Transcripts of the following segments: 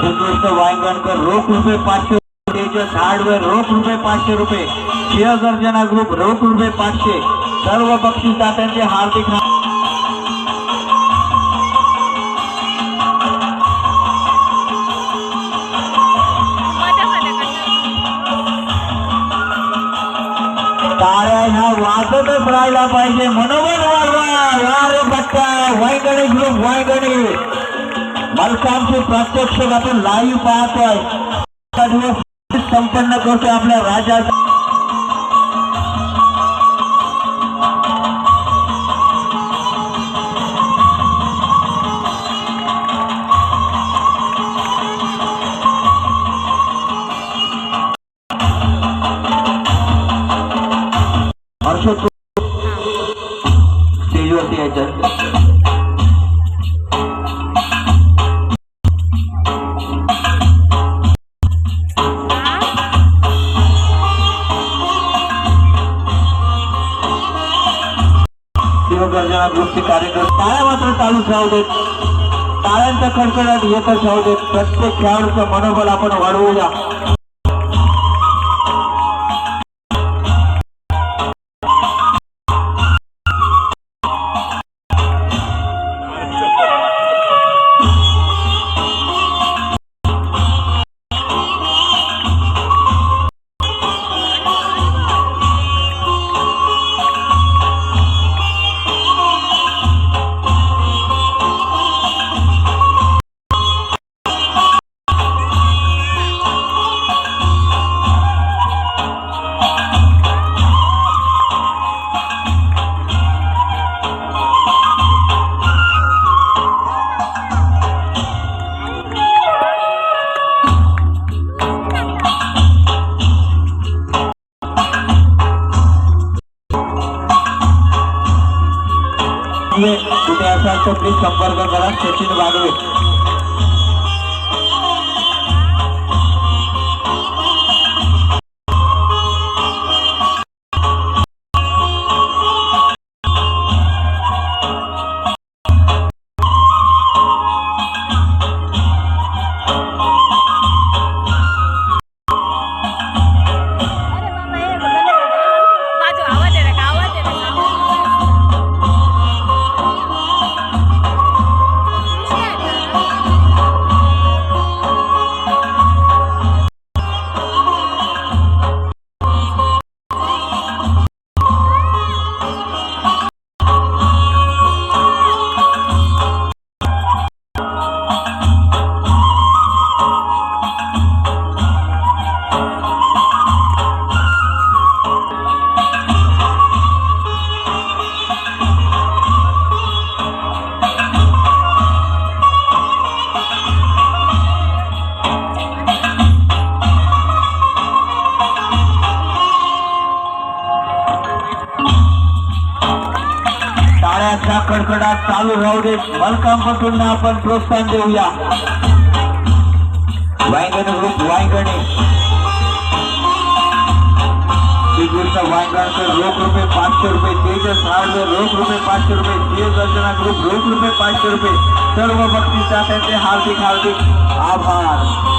उत्कृष्ट वायंगणकर रोख रुपये पाचशे तेजस हार्डवेअर रोख रुपये पाचशे रुपये शिवगर्जना ग्रुप रोख रुपये पाचशे सर्व बक्षीसदात्यांचे हार्दिक हा- टाळ्या ह्या वाजतच राहायला पाहिजे मनोबल वाढवा. वारे बट्टा वायगणी ग्रुप गणेश बालकांचे प्रत्यक्ष आपण लाईव्ह पाहतोय. दिवस संपन्न करतोय आपल्या राजाचा शिवगर्जना कार्यक्रम टाळ्या मात्र चालूच राहू देत. टाळ्यांचा कडकडाट येतच राहू देत. प्रत्येक खेळाडूचं मनोबल आपण वाढवूया टाळ्याचा कडकडाट चालू राहू दे. मलकांपासून आपण प्रोत्साहन देऊया. वायंगणी ग्रुप वायंगणी वायंगणकर रोख रुपये पाचशे रुपये तेजस हार्डवेअर रोख रुपये पाचशे रुपये शिव गर्जना ग्रुप रोख रुपये पाचशे रुपये. सर्व बक्षीस हार्दिक हार्दिक आभार.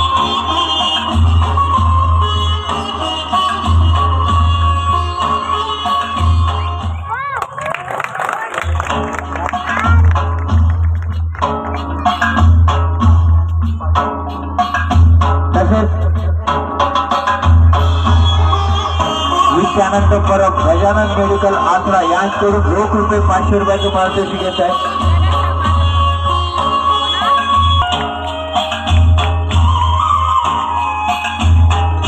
आनंद परब गजानन मेडिकल आसरा यांच्याकडून रोख रुपये पाचशे रुपयाचे मार्गदर्शन घेत आहे.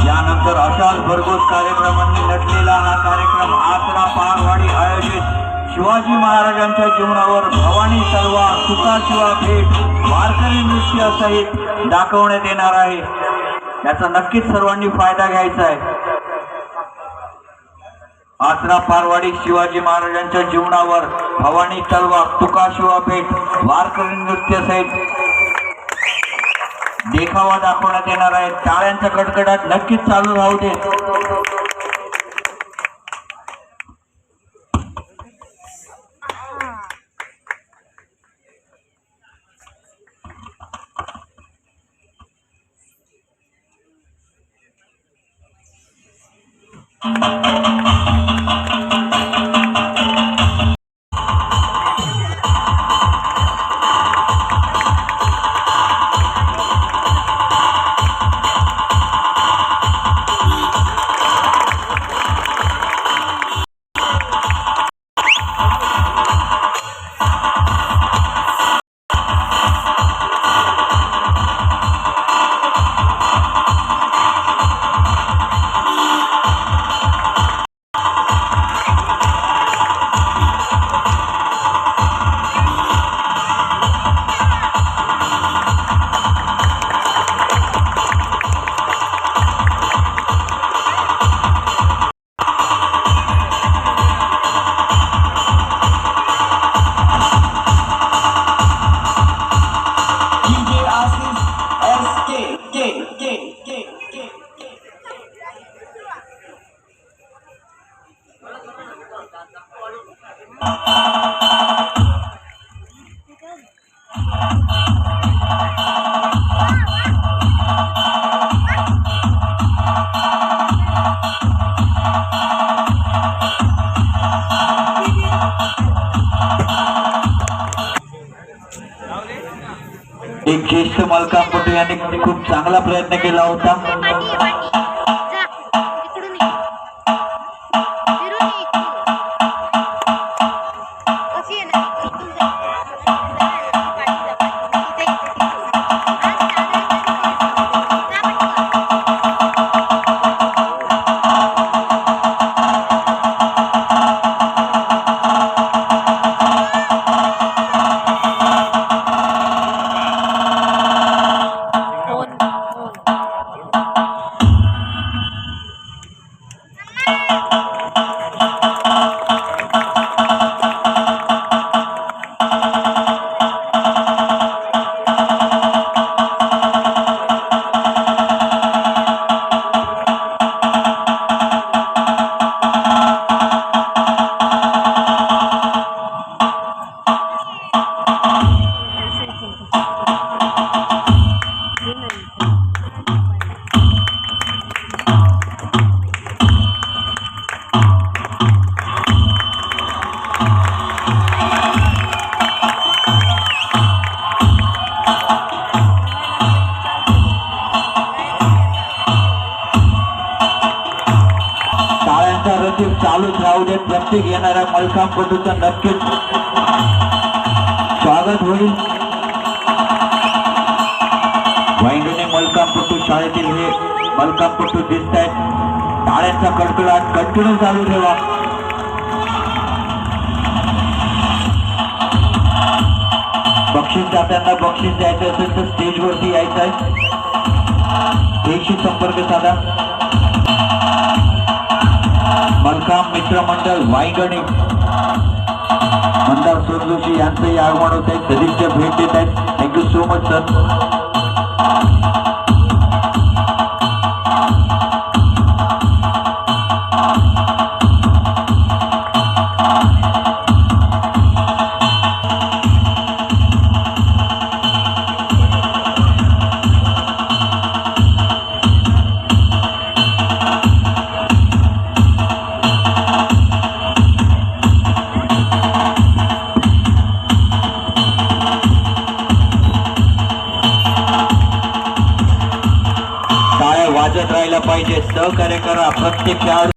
यानंतर अशाच भरघोस कार्यक्रमांनी नटलेला हा कार्यक्रम आसरा पारवाडी आयोजित. शिवाजी महाराजांच्या जीवनावर भवानी तलवार तुकाशिवा भेट वारकरी नृत्य सहित दाखवण्यात येणार आहे. याचा नक्कीच सर्वांनी फायदा घ्यायचा आहे. आसरा पारवाडी शिवाजी महाराजांच्या जीवनावर भवानी तलवार तुका शिवापेठ वारकरी नृत्य सहित देखावा दाखवण्यात येणार आहे. टाळ्यांचा कडकडाट नक्कीच चालू राहू दे ज्येष्ठ मलकापटू यांनी खूप चांगला प्रयत्न केला होता. वाहिनीने मलकामपटू शाळेतील हे मलकामपटू दिसत आहेत टाळ्यांचा कडकडाट कंटिन्यू चालू ठेवा. बक्षीस दात्यांना बक्षीस द्यायचं असेल तर स्टेजवरती यायचं आहे. स्टेजशी संपर्क साधा. मलकाम मित्रमंडळ वायगणी. वाईगणी मंदार सोरजोशी यांचंही आगमन होत आहे सदिच्छा भेट देत आहेत. थँक्यू सो मच सर सहकार्य करा. प्रत्येक खेळाडू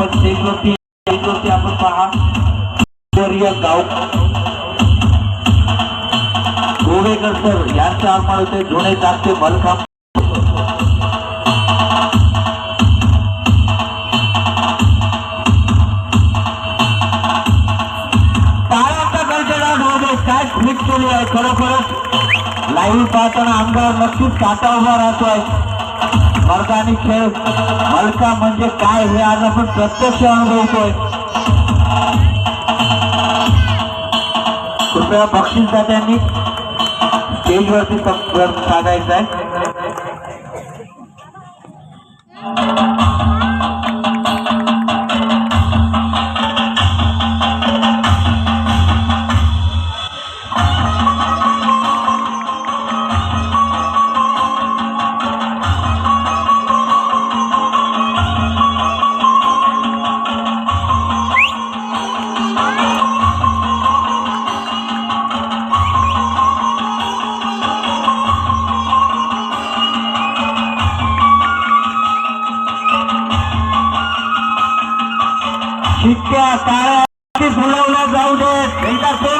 आपण स्टेजवरती स्टेजवरती आपण पहा. सूर्य गाव. गोवेकर सर यांचं आगमन होते जुने जागते मलकाम खरोखरच लाईव्ह पाहताना आमदार नक्कीच काटा उभा राहतोय. मर्दानी खेळ. मलका म्हणजे काय हे आज आपण प्रत्यक्ष अनुभवतोय. कृपया बक्षीसदात्यांनी स्टेजवरती संपर्क साधायचा आहे. त्या टाळ्या फुलवल्या जाऊ देत एकदा कोण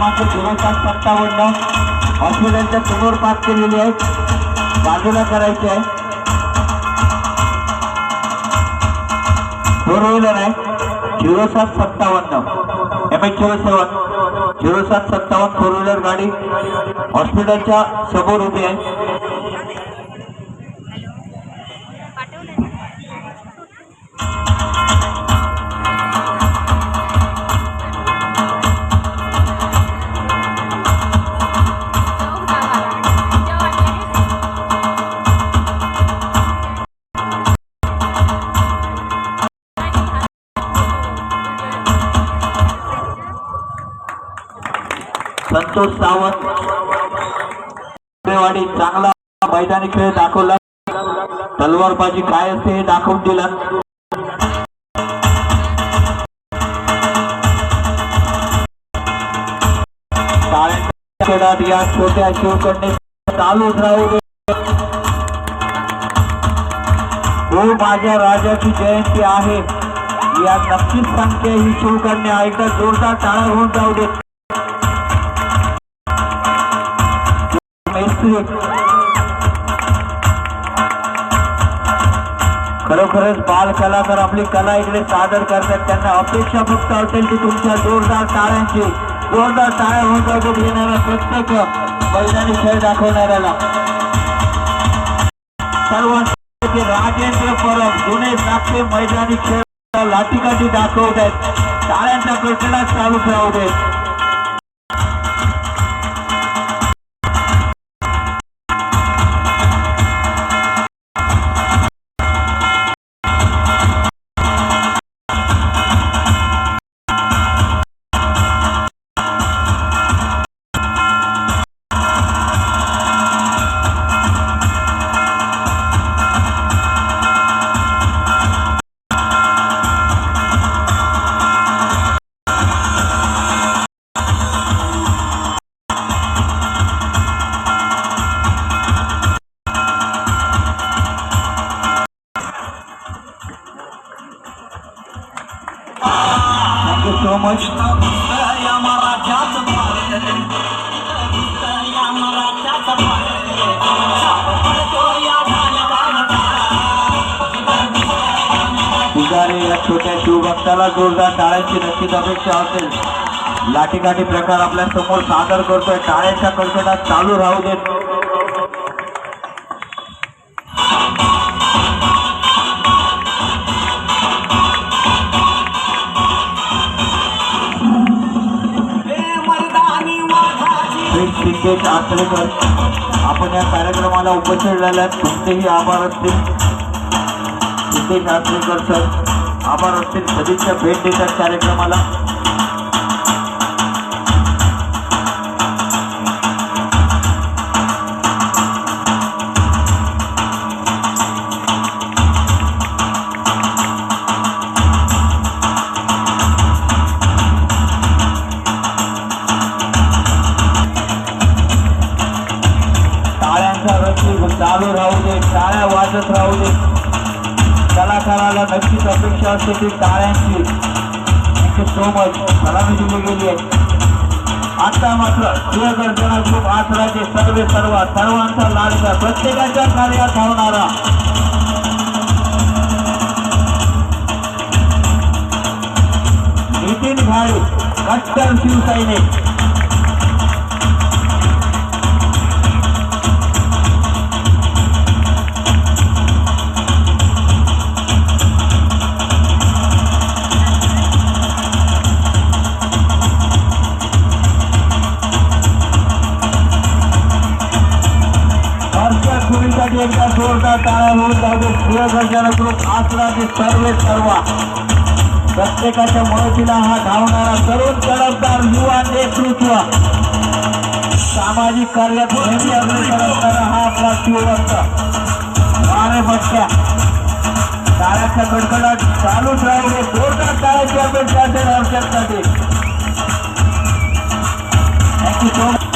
क्रमांक झिरो सात सत्तावन्न हॉस्पिटलच्या समोर पार्क केलेली आहे. बाजूला करायची आहे. फोर व्हीलर आहे. झिरो सात सत्तावन्न. M H zero seven zero सात सत्तावन्न फोर व्हीलर गाडी. हॉस्पिटलच्या समोर उभी आहे. संतोष सावंत. वाडी चांगला मैदानी खेळ दाखवला. तलवारबाजी काय असते हे दाखवून दिलं. खेळात या छोट्या शिवकडने चालूच राहू दे. हो माझ्या राजाची जयंती आहे. या नक्कीच संख्या ही शिवकन्या. एकदा जोरदार टाळा होऊन जाऊ दे. मैत्री खरोखरच बाल कलाकार आपली कला इकडे सादर करतात. त्यांना अपेक्षा फक्त असेल की तुमच्या जोरदार टाळ्यांची जोरदार टाळ्या होऊन जाऊ येणाऱ्या प्रत्येक मैदानी खेळ दाखवणाऱ्याला. सर्व राजेंद्र परब जुने साक्षी मैदानी खेळ लाठीकाठी दाखवत आहेत. टाळ्यांचा कडकडाट चालूच राहू दे पुजारी या छोट्या शिवभक्ताला जोरदार टाळ्यांची नक्कीच अपेक्षा असेल. लाठीकाठी प्रकार आपल्यासमोर सादर करतोय. टाळ्यांच्या कडकडाट चालू राहू देतो. श्री आचरेकर आपण या कार्यक्रमाला उपस्थित झाल्यात. तुमचेही आभार असतील. सिद्धेश आचरेकर सर आभार असतील. सदिच्छा भेट देतात कार्यक्रमाला. अपेक्षा असते ती टाळ्यांची थँक्यू सो मच सलामी दिली गेली आहे. आता मात्र शिवगर्जना ग्रुप आसराचे सर्वे सर्व सर्वांचा लाडका प्रत्येकाच्या कार्यात धावणारा. नितीन भाई कट्टर शिवसैनिक. खोलीसाठी एकदा जोरदार टाळ्या होऊन जाऊ सूर्यघर्जना करून आसरा ते सर्वे सर्व प्रत्येकाच्या मदतीला हा धावणारा तरुण तडफदार युवा नेतृत्व. सामाजिक कार्यात नेहमी अग्रेसर असणारा हा आपला शिवभक्त. अरे बसल्या टाळ्याचा कडकडाट चालूच राहिले जोरदार टाळ्याची अपेक्षा असेल हर्षदसाठी थँक्यू सो मच